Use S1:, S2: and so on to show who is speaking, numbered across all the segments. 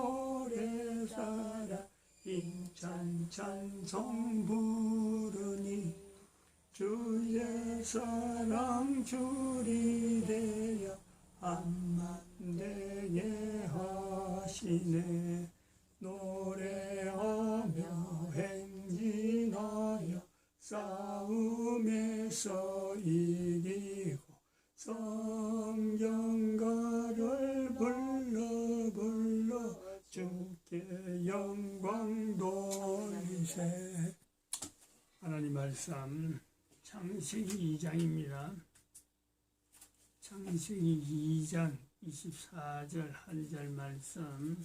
S1: 노래사라. 인찬 찬송 부르니 주의 사랑 줄이 되어 한만 되게 하시네. 노래하며 행진하여 싸움에서 이기고 성경가 영광 돌리세 하나님 말씀 창세기 2장입니다 창세기 2장 24절 한 절 말씀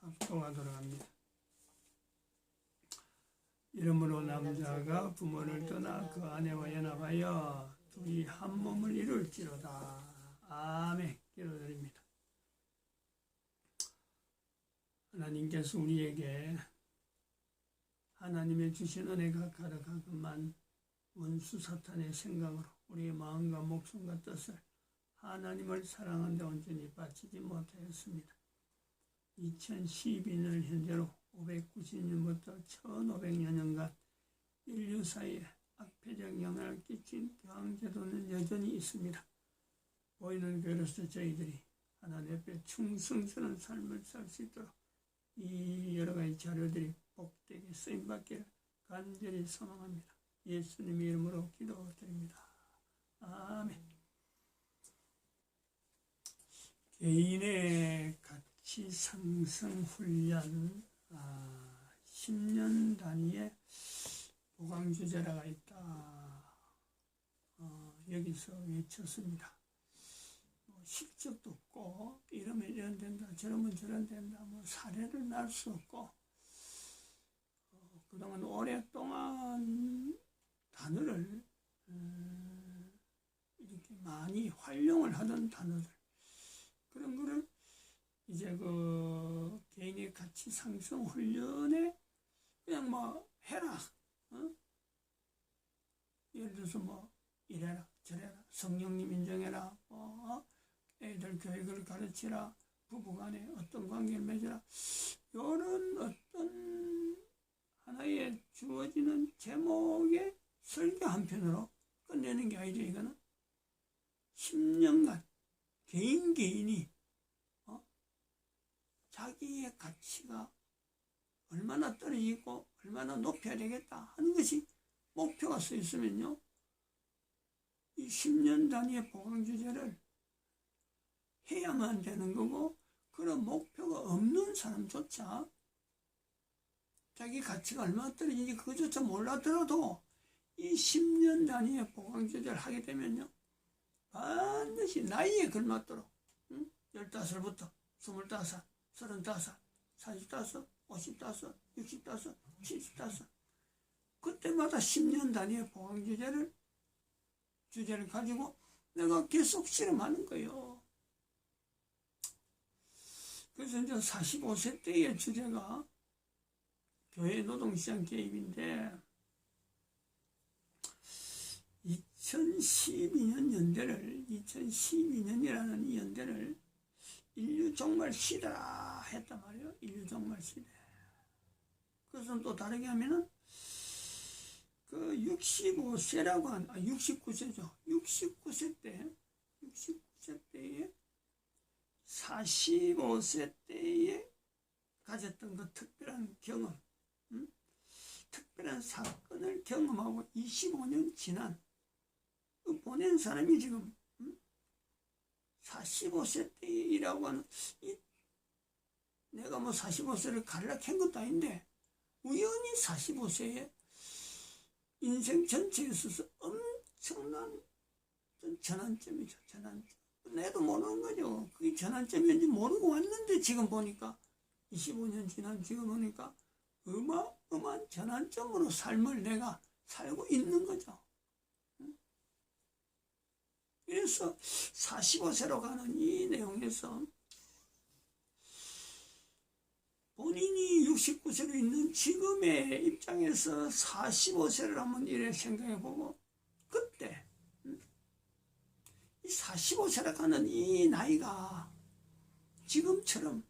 S1: 합독하도록 합니다 이러므로 남자가 부모를 떠나 그 아내와 연합하여 둘이 한 몸을 이룰지로다. 아멘. 기도드립니다. 하나님께서 우리에게 하나님의 주신 은혜가 가득하건만 원수 사탄의 생각으로 우리의 마음과 목숨과 뜻을 하나님을 사랑하는 데 온전히 바치지 못하였습니다. 2012년 현재로 590년부터 1500여 년간 인류 사이에 악폐적 영향을 끼친 교황제도는 여전히 있습니다. 보이는 교로서 저희들이 하나님 앞에 충성스러운 삶을 살 수 있도록 이 여러 가지 자료들이 복되게 쓰임받기를 간절히 소망합니다. 예수님의 이름으로 기도드립니다. 아멘. 개인의 가치 상승 훈련 아, 10년 단위의 보강 주제라가 있다. 어, 여기서 외쳤습니다. 뭐 실적도 없고 이러면 이런 된다, 저러면 저런 된다. 뭐 사례를 날 수 없고 어, 그동안 오랫동안 단어를 음, 이렇게 많이 활용을 하던 단어들 그런 거를 이제 그 개인의 가치 상승 훈련에 그냥 뭐 해라. 어? 예를 들어서 뭐 이래라 저래라 성령님 인정해라 뭐 어? 애들 교육을 가르치라 부부간에 어떤 관계를 맺으라 이런 어떤 하나의 주어지는 제목의 설교 한 편으로 끝내는 게 아니죠 이거는 10년간 개인 개인이 자기의 가치가 얼마나 떨어지고 얼마나 높여야 되겠다 하는 것이 목표가 써 있으면요. 이 10년 단위의 보강 주제를 해야만 되는 거고 그런 목표가 없는 사람조차 자기 가치가 얼마나 떨어지는지 그것조차 몰라더라도 이 10년 단위의 보강 주제를 하게 되면요. 반드시 나이에 걸맞도록 응? 15부터 25, 서른다섯, 사십다섯, 오십다섯, 육십다섯, 칠십다섯. 그때마다 10년 단위의 보강 주제를, 주제를 가지고 내가 계속 실험하는 거예요. 그래서 이제 45세 때의 주제가 교회 노동시장 개입인데, 2012년 연대를, 2012년이라는 이 연대를 인류 종말 시대라 했단 말이에요. 인류 종말 시대. 그것은 또 다르게 하면은 그 65세라고 한, 아, 69세죠. 69세 때, 69세 때에 45세 때에 가졌던 그 특별한 경험, 음? 특별한 사건을 경험하고 25년 지난 그 보낸 사람이 지금 45세 때이라고 하는 이 내가 뭐 45세를 가리라 캔 것도 아닌데 우연히 45세에 인생 전체에 있어서 엄청난 전환점이죠. 전환점. 내도 모르는 거죠. 그게 전환점인지 모르고 왔는데 지금 보니까 25년 지난 지금 보니까 어마어마한 전환점으로 삶을 내가 살고 있는 거죠. 그래서 45세로 가는 이 내용에서 본인이 69세로 있는 지금의 입장에서 45세를 한번 이래 생각해 보고 그때 45세로 가는 이 나이가 지금처럼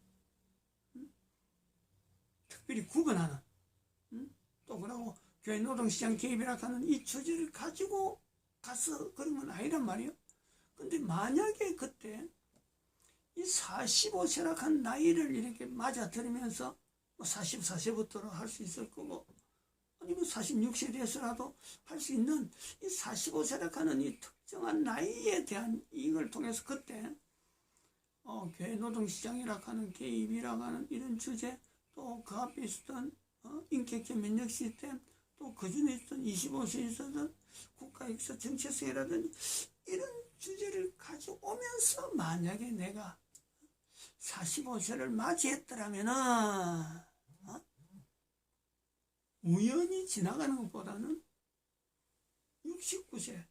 S1: 특별히 구분하는 음? 또 그러고 교회 노동시장 개입이라 하는 이 주제를 가지고 가서 그런 건 아니란 말이에요. 근데 만약에 그때 이 45세라 한 나이를 이렇게 맞아들이면서 뭐 44세부터로 할수 있을 거고 아니면 46세 돼서라도 할 수 있는 이 45세라 하는 이 특 정한 나이에 대한 이익을 통해서 그때 어, 교회 노동시장이라 하는 개입이라 하는 이런 주제 또 그 앞에 있었던 어, 인격적 면역 시스템 또 그 전에 있었던 25세 있었던 국가 역사 정체성이라든지 이런 주제를 가져오면서 만약에 내가 45세를 맞이했더라면은 어? 우연히 지나가는 것보다는 69세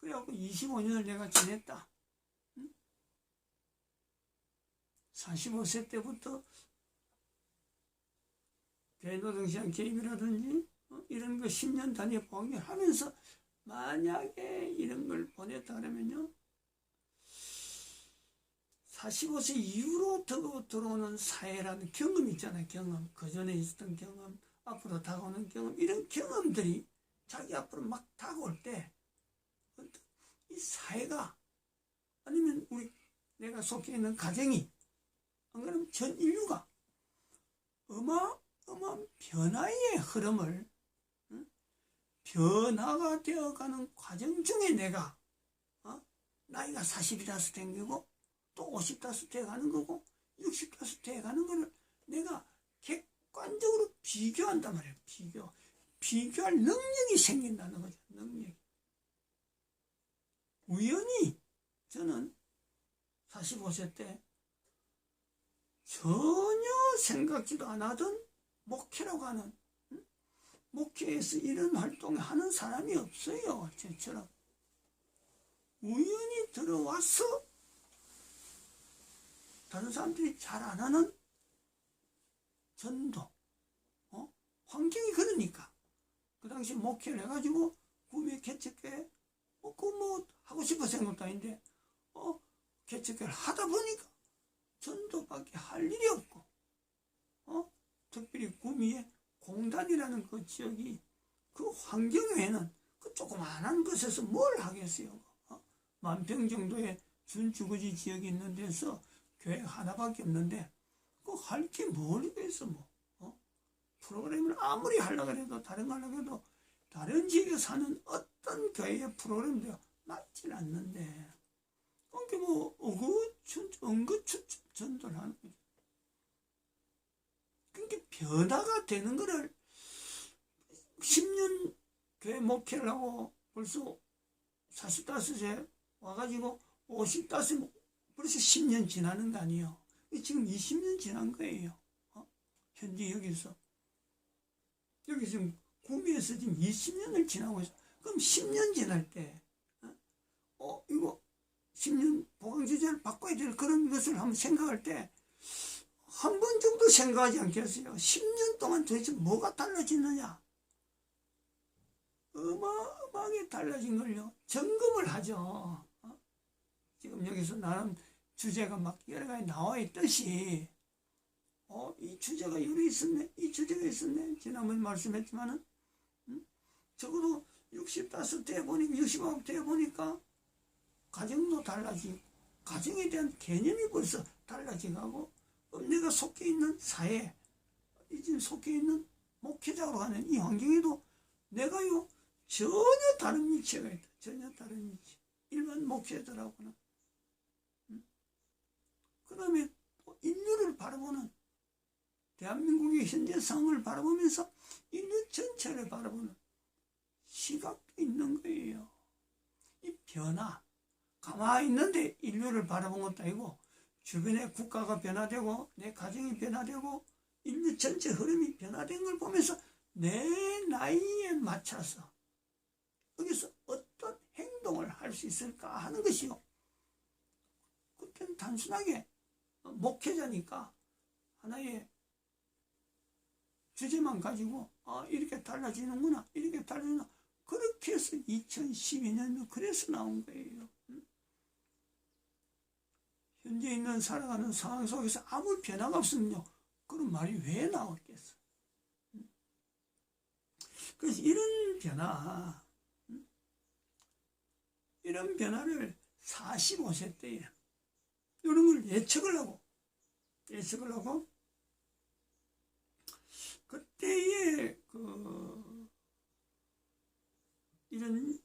S1: 그래갖고 25년을 내가 지냈다. 응? 45세 때부터 대노동시장 개입이라든지 어? 이런 거 10년 단위에 봉인하면서 만약에 이런 걸 보냈다 그러면요 45세 이후로 더 들어오는 사회라는 경험이 있잖아요 경험 그 전에 있었던 경험 앞으로 다가오는 경험 이런 경험들이 자기 앞으로 막 다가올 때 이 사회가 아니면 우리 내가 속해 있는 가정이 안 그러면 전 인류가 어마어마한 변화의 흐름을 응? 변화가 되어가는 과정 중에 내가 어? 나이가 40이라서 댕기고 또 50다서 돼가는 거고 60다서 돼가는 거를 내가 객관적으로 비교한단 말이에요. 비교. 비교할 능력이 생긴다는 거죠. 능력이. 우연히 저는 45세 때 전혀 생각지도 안 하던 목회라고 하는 응? 목회에서 이런 활동을 하는 사람이 없어요. 저처럼. 우연히 들어와서 다른 사람들이 잘 안 하는 전도, 어? 환경이 그러니까. 그 당시 목회를 해가지고 구매 개척회, 어, 그뭐 하고 싶어서 한 것도 아닌데, 어, 개척회를 하다 보니까 전도밖에 할 일이 없고, 어? 특별히 구미에 공단이라는 그 지역이 그 환경 외에는 그 조그마한 것에서 뭘 하겠어요. 어? 만평 정도의 준주거지 지역이 있는 데서 교회 하나밖에 없는데 그 할게 뭘 있어 뭐 어? 프로그램을 아무리 하려고 해도 다른 거 하려고 해도 다른 지역에 사는 어떤 교회의 프로그램도 맞질 않는데 그게 뭐 어그춘 응급춘 전도를 하는 거죠. 그게 변화가 되는 거를 10년 교회 목회를 하고 벌써 45세 와가지고 50다섯 벌써 10년 지나는 거 아니에요. 지금 20년 지난 거예요. 어? 현재 여기서. 여기 지금 구미에서 지금 20년을 지나고 있어. 그럼 10년 지날 때, 어, 어 이거 10년 보강제재를 바꿔야 될 그런 것을 한번 생각할 때, 한 번 정도 생각하지 않겠어요? 10년 동안 도대체 뭐가 달라지느냐? 어마어마하게 달라진 걸요. 점검을 하죠. 어? 지금 여기서 나는 주제가 막 여러 가지 나와 있듯이 어, 이 주제가 여기 있었네, 이 주제가 있었네. 지난번에 말씀했지만은, 음? 적어도 60다섯 대 보니까, 60아홉 대 보니까, 가정도 달라지고, 가정에 대한 개념이 벌써 달라지고, 어, 내가 속해 있는 사회, 이제 속해 있는 목회자로 하는 이 환경에도 내가요, 전혀 다른 위치가 있다. 전혀 다른 위치. 일반 목회자들하고는. 그 다음에 인류를 바라보는 대한민국의 현재 상황을 바라보면서 인류 전체를 바라보는 시각도 있는 거예요. 이 변화. 가만히 있는데 인류를 바라본 것도 아니고 주변의 국가가 변화되고 내 가정이 변화되고 인류 전체 흐름이 변화된 걸 보면서 내 나이에 맞춰서 여기서 어떤 행동을 할 수 있을까 하는 것이요. 그때는 단순하게 목회자니까 하나의 주제만 가지고 아 이렇게 달라지는구나 이렇게 달라지나 그렇게 해서 2012년도 그래서 나온 거예요. 현재 있는 살아가는 상황 속에서 아무 변화가 없으면요 그런 말이 왜 나왔겠어? 그래서 이런 변화, 음? 이런 변화를 45세 때에 이런 걸 예측을 하고 예측을 하고 그때의 그 이런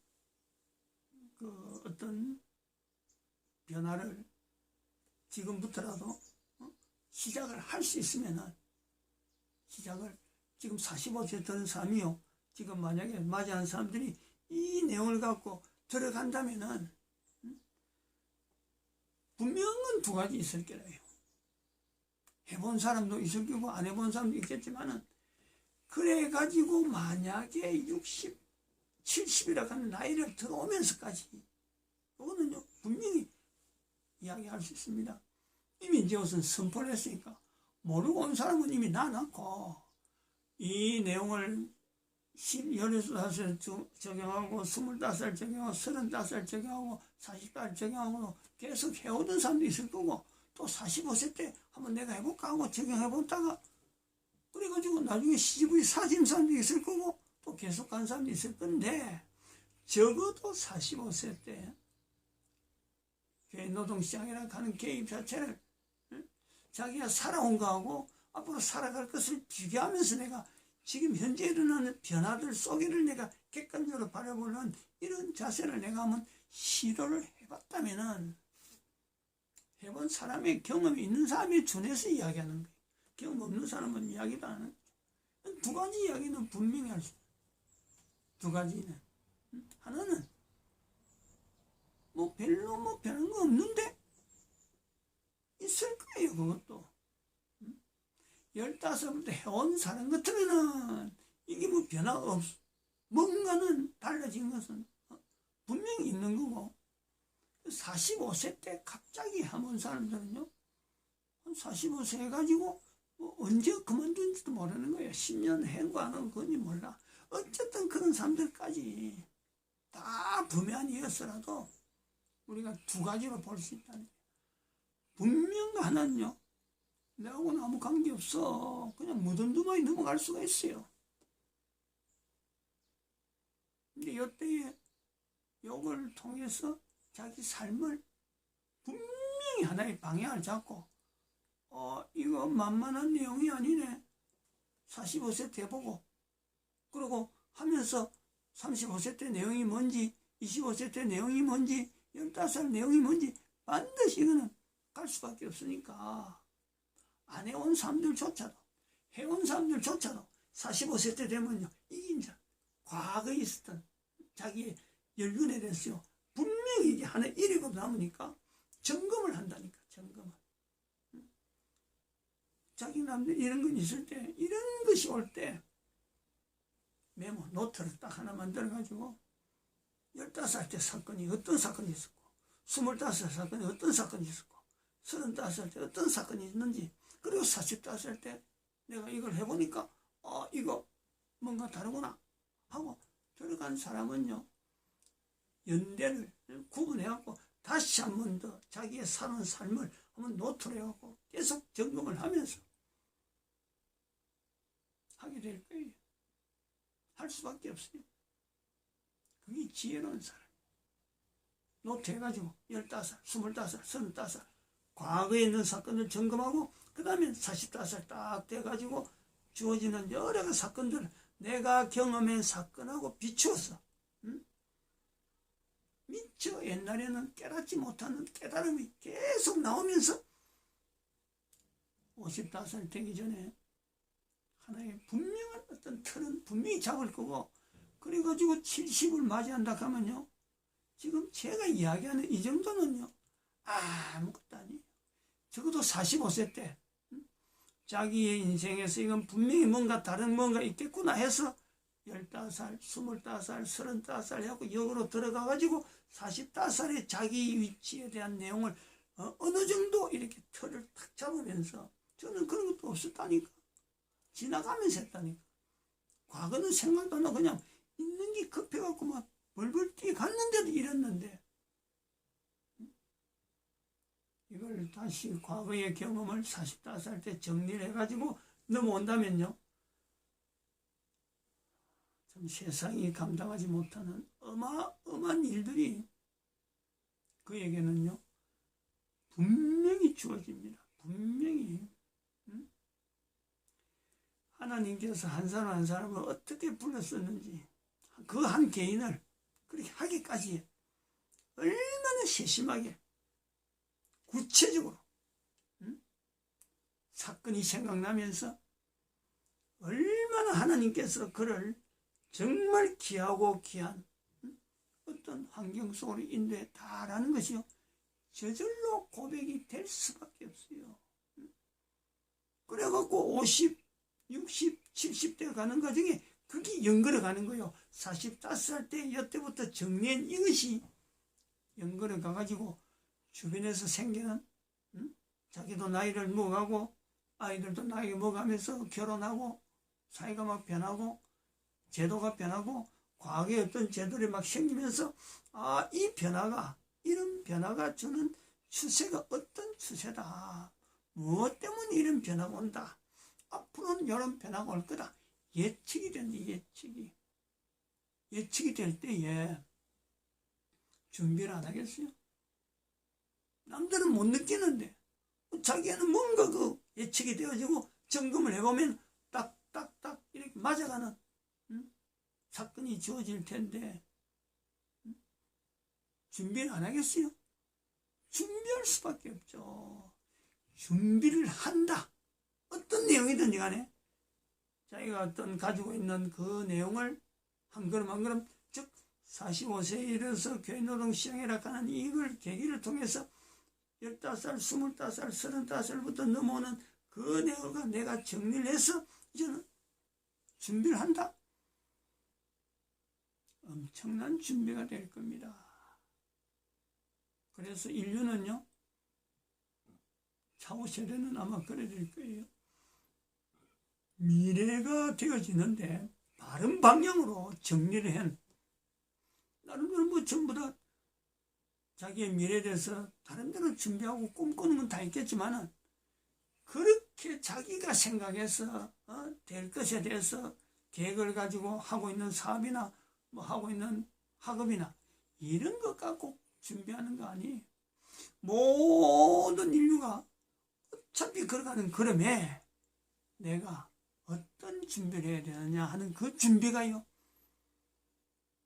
S1: 그 어떤 변화를 지금부터라도 어? 시작을 할 수 있으면은 시작을 지금 45세 된 사람이요. 지금 만약에 맞이한 사람들이 이 내용을 갖고 들어간다면은 음? 분명은 두 가지 있을 거라요. 해본 사람도 있을 거고 안 해본 사람도 있겠지만은 그래 가지고 만약에 60, 70이라고 하는 나이를 들어오면서까지 이거는요 분명히 이야기할 수 있습니다. 이미 이제 무슨 선포를 했으니까 모르고 온 사람은 이미 나놓고 이 내용을 16살 적용하고 25살 적용하고 35살 적용하고 40살 적용하고 계속 해오던 사람도 있을 거고 또 45세 때 한번 내가 해볼까 하고 적용해보다가 그래가지고 나중에 시집이 사진 사람도 있을 거고 또 계속 간 사람도 있을 건데 적어도 45세 때 교회 노동시장이라 하는 개입 자체를 응? 자기가 살아온 거하고 앞으로 살아갈 것을 비교하면서 내가 지금 현재 일어나는 변화들 속에를 내가 객관적으로 바라보는 이런 자세를 내가 한번 시도를 해봤다면은 해본 사람의 경험이 있는 사람이 준해서 이야기하는 거예요. 경험 없는 사람은 이야기도 안 하는 거예요. 두 가지 이야기는 분명히 할 수 있어요. 두 가지는. 하나는 뭐 별로 뭐 변한 거 없는데 있을 거예요 그것도. 열다섯부터 해온 사람 같으면은 이게 뭐 변화가 없 뭔가는 달라진 것은 분명히 있는 거고. 45세 때 갑자기 해본 사람들은요 한 45세 해가지고 뭐 언제 그만둔지도 모르는 거예요. 10년 행과는 건지 몰라 어쨌든 그런 사람들까지 다 분명이었어라도 우리가 두 가지로 볼 수 있다는 거예요. 분명 하나는요, 내하고는 아무 관계 없어. 그냥 무덤두마이 넘어갈 수가 있어요. 근데 이때에 요걸 통해서 자기 삶을 분명히 하나의 방향을 잡고, 어, 이거 만만한 내용이 아니네. 45세 때 보고, 그리고 하면서 35세 때 내용이 뭔지, 25세 때 내용이 뭔지, 15살 내용이 뭔지 반드시 이거는 갈 수밖에 없으니까. 안 해온 사람들조차도 해온 사람들조차도 45세 때 되면요 이게 이제 과거에 있었던 자기의 연륜에 대해서요 분명히 이게 하나 일이고 남으니까 점검을 한다니까 점검을. 자기 남들 이런 건 있을 때 이런 것이 올 때 메모 노트를 딱 하나 만들어 가지고 15살 때 사건이 어떤 사건이 있었고 25살 사건이 어떤 사건이 있었고 35살 때 어떤 사건이 있는지 그리고 45살 때 내가 이걸 해보니까 어 이거 뭔가 다르구나 하고 들어간 사람은요 연대를 구분해갖고 다시 한 번 더 자기의 사는 삶을 한번 노트로 해갖고 계속 점검을 하면서 하게 될 거예요. 할 수밖에 없어요. 그게 지혜로운 사람. 노트 해가지고 15살, 25살, 35살 과거에 있는 사건을 점검하고 그 다음에 45살 딱 돼가지고 주어지는 여러 가지 사건들을 내가 경험한 사건하고 비추어서 응? 미처 옛날에는 깨닫지 못하는 깨달음이 계속 나오면서 55살 되기 전에 하나의 분명한 어떤 틀은 분명히 잡을 거고 그래가지고 70을 맞이한다 하면요. 지금 제가 이야기하는 이 정도는요. 아무것도 아니에요. 적어도 45세 때 자기의 인생에서 이건 분명히 뭔가 다른 뭔가 있겠구나 해서 15살, 25살, 35살 하고 역으로 들어가가지고 45살에 자기 위치에 대한 내용을 어, 느 정도 이렇게 틀을 탁 잡으면서 저는 그런 것도 없었다니까. 지나가면서 했다니까. 과거는 생각도 안 하고 그냥 있는 게 급해갖고 막 벌벌 뛰 갔는데도 이랬는데 이걸 다시 과거의 경험을 45살 때 정리를 해가지고 넘어온다면요 참 세상이 감당하지 못하는 어마어마한 일들이 그에게는요 분명히 주어집니다. 분명히 음? 하나님께서 한 사람 한 사람을 어떻게 불렀었는지 그 한 개인을 그렇게 하기까지 얼마나 세심하게 구체적으로 음? 사건이 생각나면서 얼마나 하나님께서 그를 정말 귀하고 귀한 음? 어떤 환경 속으로 인도했다라는 것이요. 저절로 고백이 될 수밖에 없어요. 음? 그래갖고 50, 60, 70대 가는 과정에 그게 연걸어 가는 거예요. 45살 때 여태부터 정리한 이것이 연걸어 가가지고 주변에서 생기는 음? 자기도 나이를 먹어가고 아이들도 나이 먹어가면서 결혼하고 사회가 막 변하고 제도가 변하고 과거에 어떤 제도들이 막 생기면서 아 이 변화가 이런 변화가 주는 추세가 어떤 추세다 무엇 때문에 이런 변화가 온다 앞으로는 이런 변화가 올 거다 예측이 된다 예측이 예측이 될 때에 준비를 안 하겠어요? 남들은 못 느끼는데 자기는 뭔가 그 예측이 되어지고 점검을 해보면 딱딱딱 이렇게 맞아가는 음? 사건이 주어질 텐데 음? 준비를 안 하겠어요? 준비할 수밖에 없죠. 준비를 한다. 어떤 내용이든지 간에 자기가 어떤 가지고 있는 그 내용을 한 걸음 한 걸음 즉 45세에 이르러서 교회 노동 시장이라 하는 이걸 계기를 통해서 15살, 25살, 35살부터 넘어오는 그 내용을 내가 정리를 해서 이제는 준비를 한다. 엄청난 준비가 될 겁니다. 그래서 인류는요, 차후 세대는 아마 그래 될 거예요. 미래가 되어지는데 바른 방향으로 정리를 한 나름대로 뭐 전부 다 자기의 미래에 대해서 다른 데로 준비하고 꿈꾸는 건 다 있겠지만은 그렇게 자기가 생각해서 어, 될 것에 대해서 계획을 가지고 하고 있는 사업이나 뭐 하고 있는 학업이나 이런 것 갖고 준비하는 거 아니에요. 모든 인류가 어차피 걸어가는 걸음에 내가 어떤 준비를 해야 되느냐 하는 그 준비가요.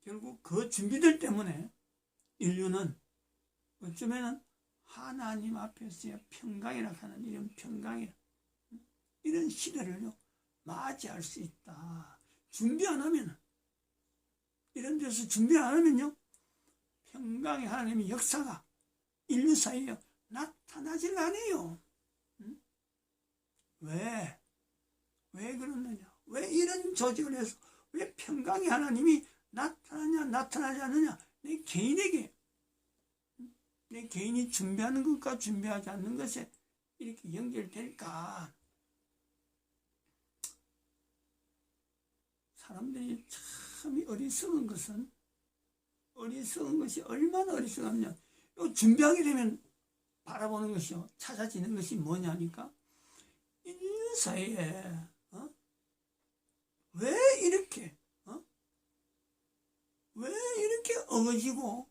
S1: 결국 그 준비들 때문에 인류는 어쩌면은 하나님 앞에서의 평강이라 하는 이런 평강이 이런 시대를요 맞이할 수 있다. 준비 안 하면 이런 데서 준비 안 하면요 평강의 하나님의 역사가 인류 사이에 나타나질 않아요. 응? 왜? 왜 그러느냐? 왜 이런 조직을 해서 왜 평강의 하나님이 나타나냐 나타나지 않느냐? 내 개인에게 내 개인이 준비하는 것과 준비하지 않는 것에 이렇게 연결될까? 사람들이 참 어리석은 것은 어리석은 것이 얼마나 어리석었냐. 준비하게 되면 바라보는 것이요. 찾아지는 것이 뭐냐니까. 인류 사이에 어? 왜 이렇게 어? 왜 이렇게 어거지고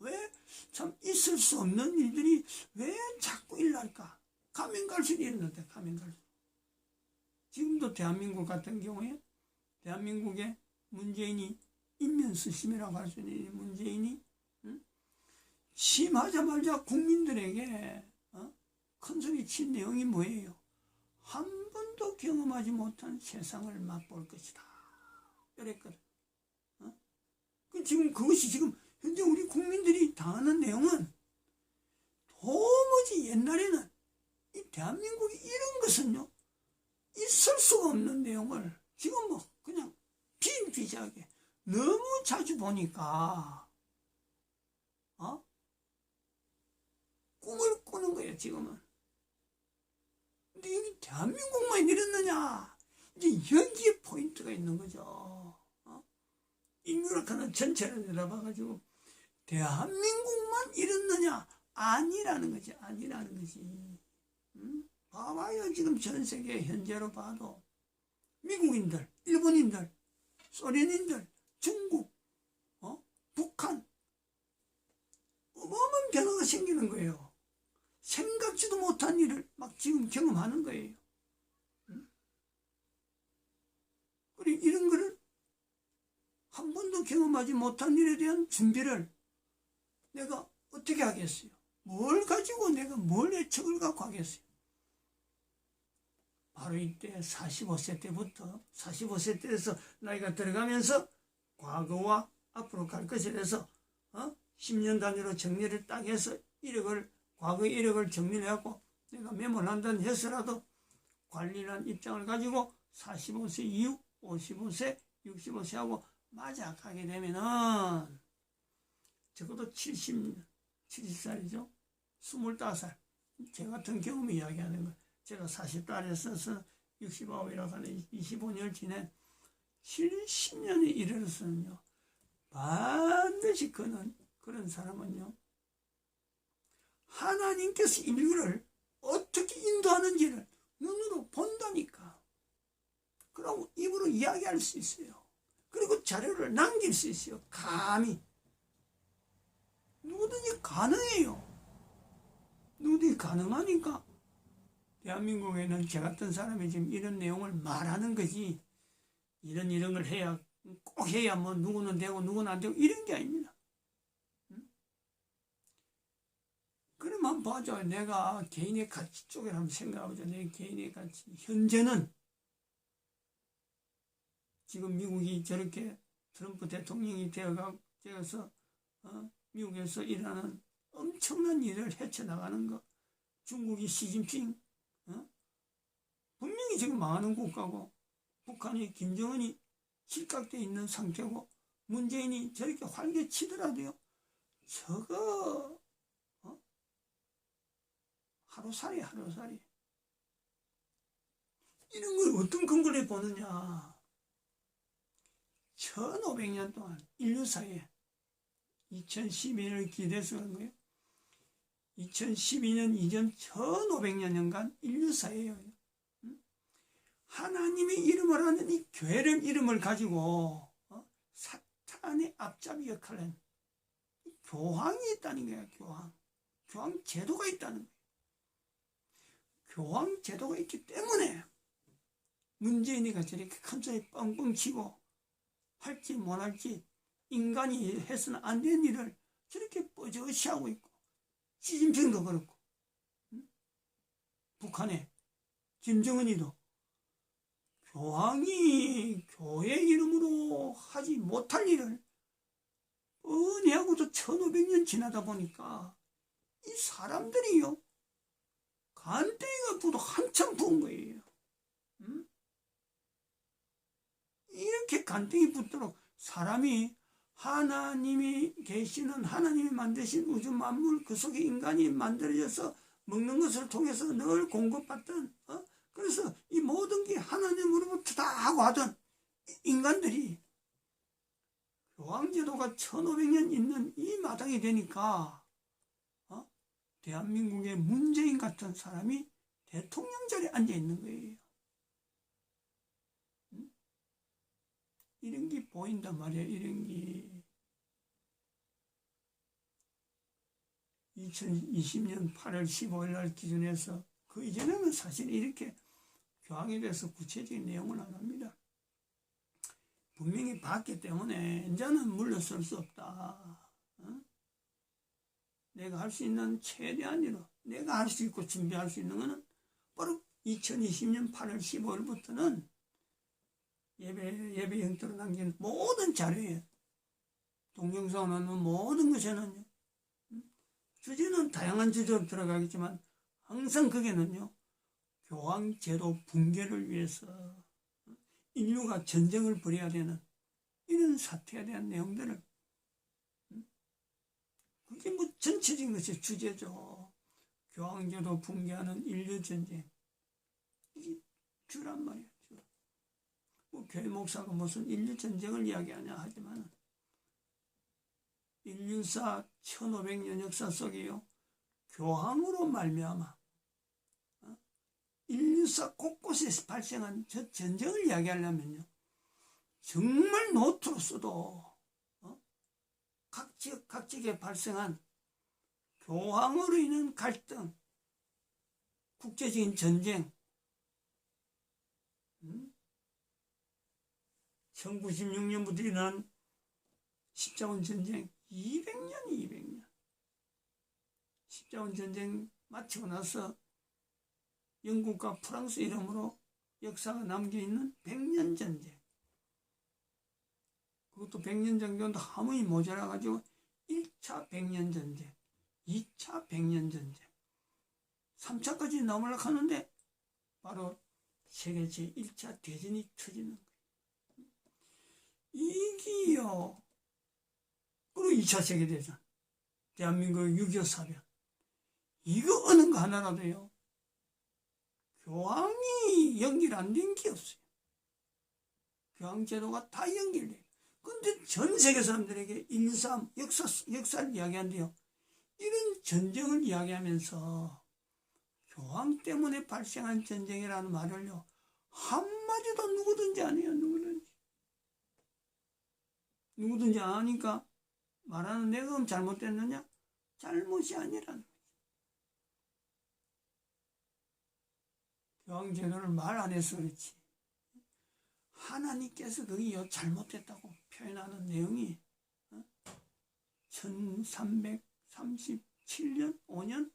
S1: 왜 참 있을 수 없는 일들이 왜 자꾸 일날까? 가면 갈수록 일어났대, 가면 갈수록. 지금도 대한민국 같은 경우에 대한민국에 문재인이 인면수심이라고 할 수 있는 문재인이 응? 심하자마자 국민들에게 어? 큰 소리 친 내용이 뭐예요? 한 번도 경험하지 못한 세상을 맛볼 것이다. 이랬거든. 어? 그 지금 그것이 지금 현재 우리 국민들이 당하는 내용은 도무지 옛날에는 이 대한민국이 이런 것은요 있을 수가 없는 내용을 지금 뭐 그냥 빈비지하게 너무 자주 보니까 어 꿈을 꾸는 거예요 지금은 여기 대한민국만 이랬느냐 이제 여기에 포인트가 있는 거죠 어? 인류락하는 전체를 내다봐가지고 대한민국만 이랬느냐? 아니라는 거지, 아니라는 거지. 음? 봐봐요, 지금 전 세계 현재로 봐도. 미국인들, 일본인들, 소련인들, 중국, 어? 북한 어마어마한 변화가 생기는 거예요. 생각지도 못한 일을 막 지금 경험하는 거예요. 응? 그리고 이런 거를 한 번도 경험하지 못한 일에 대한 준비를 내가 어떻게 하겠어요? 뭘 가지고 내가 뭘 예측을 갖고 하겠어요? 바로 이때 45세 때부터 45세 때에서 나이가 들어가면서 과거와 앞으로 갈 것에 대해서 어? 10년 단위로 정리를 딱 해서 이력을 과거의 이력을 정리해갖고 내가 메모를 한다는 해서라도 관리란 입장을 가지고 45세 이후 55세 65세하고 맞아 가게 되면은 적어도 70, 70살이죠. 25살. 제 같은 경험을 이야기하는 거예요. 제가 40달에 써서 69이라고 하는 25년을 지낸 70년에 이르러서는요. 반드시 그는 그런 사람은요. 하나님께서 인류를 어떻게 인도하는지를 눈으로 본다니까. 그럼 입으로 이야기할 수 있어요. 그리고 자료를 남길 수 있어요. 감히. 누구든지 가능해요. 누구든지 가능하니까 대한민국에는 저 같은 사람이 지금 이런 내용을 말하는 거지 이런 이런 걸 해야 꼭 해야 뭐 누구는 되고 누구는 안 되고 이런 게 아닙니다. 한번 봐줘. 내가 개인의 가치 쪽에 한번 생각해보자. 내 개인의 가치. 현재는 지금 미국이 저렇게 트럼프 대통령이 되어서 어? 미국에서 일하는 엄청난 일을 헤쳐나가는 것. 중국이 시진핑 어? 분명히 지금 망하는 국가고 북한이 김정은이 실각돼 있는 상태고 문재인이 저렇게 활개치더라도요. 저거 어? 하루살이 하루살이 이런 걸 어떤 근거로 보느냐 1500년 동안 인류사에 2012년을 기대해서 그런 거예요. 2012년 이전 1500년간 인류사예요. 하나님의 이름을 하는 이 교회를 이름을 가지고 어? 사탄의 앞잡이 역할을 한 교황이 있다는 거야. 교황. 교황 제도가 있다는 거야. 교황 제도가 있기 때문에 문재인이가 저렇게 큰 소리 뻥뻥 치고 할지 못할지 인간이 해서는 안 되는 일을 저렇게 뻐저시 하고 있고 시진핑도 그렇고 응? 북한에 김정은이도 교황이 교회 이름으로 하지 못할 일을 은혜하고도 1500년 지나다 보니까 이 사람들이요 간땡이가 부도 한참 부은 거예요 응? 이렇게 간땡이 붙도록 사람이 하나님이 계시는 하나님이 만드신 우주 만물 그 속에 인간이 만들어져서 먹는 것을 통해서 늘 공급받던 어? 그래서 이 모든 게 하나님으로부터 다 하고 하던 인간들이 교황제도가 1500년 있는 이 마당이 되니까 어? 대한민국의 문재인 같은 사람이 대통령 자리에 앉아 있는 거예요. 이런 게 보인단 말이야, 이런 게. 2020년 8월 15일 날 기준해서 그 이전에는 사실 이렇게 교황에 대해서 구체적인 내용은 안 합니다. 분명히 봤기 때문에 이제는 물러설 수 없다. 어? 내가 할 수 있는 최대한 일로 내가 할 수 있고 준비할 수 있는 것은 바로 2020년 8월 15일부터는 예배, 예배 형태로 남긴 모든 자료에 동영상은 모든 것에는요. 주제는 다양한 주제로 들어가겠지만 항상 그게는요. 교황 제도 붕괴를 위해서 인류가 전쟁을 벌여야 되는 이런 사태에 대한 내용들을 그게 뭐 전체적인 것이 주제죠. 교황제도 붕괴하는 인류 전쟁 이게 주란 말이에요. 뭐 교회 목사가 무슨 인류 전쟁을 이야기하냐 하지만 인류사 1500년 역사 속에요. 교황으로 말미암아 어? 인류사 곳곳에 발생한 저 전쟁을 이야기하려면요. 정말 노트로서도 어? 각 지역 각 지역에 발생한 교황으로 인한 갈등, 국제적인 전쟁, 음? 1996년부터 일어난 십자군 전쟁 200년, 200년. 십자군 전쟁 마치고 나서 영국과 프랑스 이름으로 역사가 남겨 있는 백년 전쟁. 그것도 백년 전쟁도 하문이 모자라 가지고 1차 백년 전쟁, 2차 백년 전쟁, 3차까지 넘으려고 하는데 바로 세계 제1차 대전이 터지는 거예요. 이기요. 그리고 2차 세계대전, 대한민국 6.25 사변. 이거 어느 거 하나라도요. 교황이 연결 안 된 게 없어요. 교황 제도가 다 연결돼요. 근데 전 세계 사람들에게 인삼, 역사, 역사를 이야기한대요. 이런 전쟁을 이야기하면서 교황 때문에 발생한 전쟁이라는 말을요, 한마디도 누구든지 안 해요, 누구든지. 누구든지 안 하니까 말하는 내가 그럼 잘못됐느냐? 잘못이 아니라는 거죠. 교황 제도를 말 안 해서 그렇지. 하나님께서 요 잘못됐다고 표현하는 내용이 1337년 5년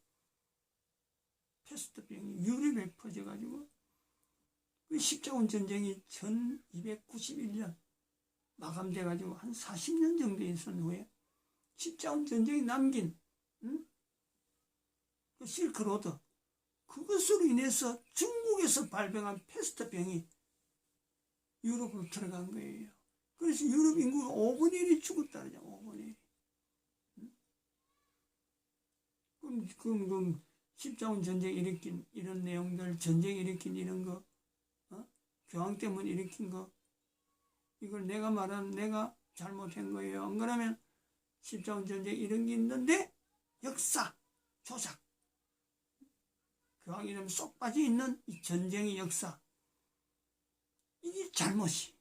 S1: 패스트병이 유럽에 퍼져가지고 그 십자군 전쟁이 1291년 마감돼가지고 한 40년 정도 있은 후에 십자군 전쟁이 남긴 응? 그 실크로드 그것으로 인해서 중국에서 발병한 패스트병이 유럽으로 들어간 거예요. 그래서 유럽 인구가 5분의 1이 죽었다 그러죠. 5분의 1. 그럼, 그럼, 그럼 십자군 전쟁 일으킨 이런 내용들, 전쟁 일으킨 이런 거, 어? 교황 때문에 일으킨 거, 이걸 내가 말한 내가 잘못한 거예요. 안 그러면 십자군 전쟁 이런 게 있는데 역사, 조작, 교황 이름 쏙 빠져 있는 이 전쟁의 역사, 이게 잘못이.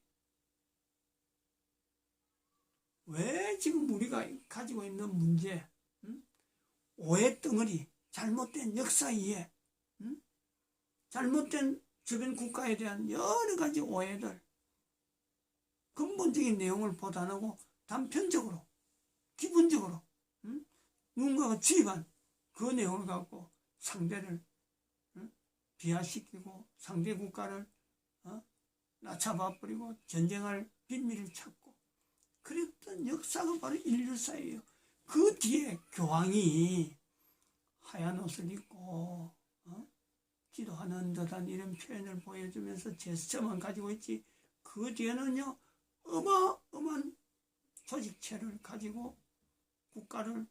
S1: 왜 지금 우리가 가지고 있는 문제, 응? 오해 덩어리, 잘못된 역사 이해, 응? 잘못된 주변 국가에 대한 여러 가지 오해들, 근본적인 내용을 보다하고 단편적으로, 기본적으로, 응? 누군가가 주입한 그 내용을 갖고 상대를 응? 비하시키고 상대 국가를 어? 낮춰봐 버리고 전쟁할 빌미를 찾고 그랬던 역사가 바로 인류사예요. 그 뒤에 교황이 하얀 옷을 입고 어? 기도하는 듯한 이런 표현을 보여주면서 제스처만 가지고 있지 그 뒤에는요 어마어마한 조직체를 가지고 국가를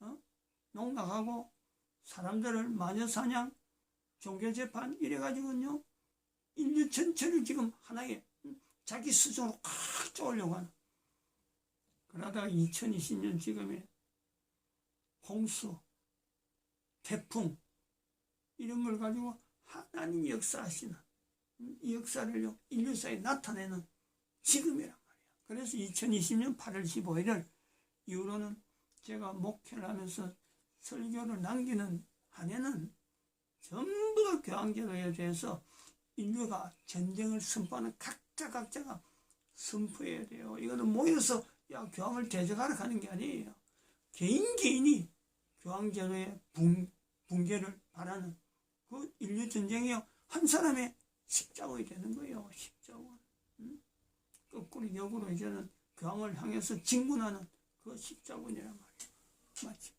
S1: 어? 농락하고 사람들을 마녀사냥 종교재판 이래가지고요 인류 전체를 지금 하나의 자기 수준으로 꽉 쪼으려고 하는. 그러다가 2020년 지금에 홍수, 태풍, 이런 걸 가지고 하나님 역사하시는 이 역사를요, 인류사에 나타내는 지금이란 말이야. 그래서 2020년 8월 15일을 이후로는 제가 목회를 하면서 설교를 남기는 한 해는 전부 다 교황제도에 대해서 인류가 전쟁을 선포하는 각자 각자가 선포해야 돼요. 이거는 모여서 야 교황을 대적하러 가는 게 아니에요. 개인 개인이 교황 제도의 붕, 붕괴를 바라는 그 인류 전쟁이요 한 사람의 십자군이 되는 거예요. 십자군. 응? 거꾸로 역으로 이제는 교황을 향해서 진군하는 그 십자군이란 말이에요. 맞지?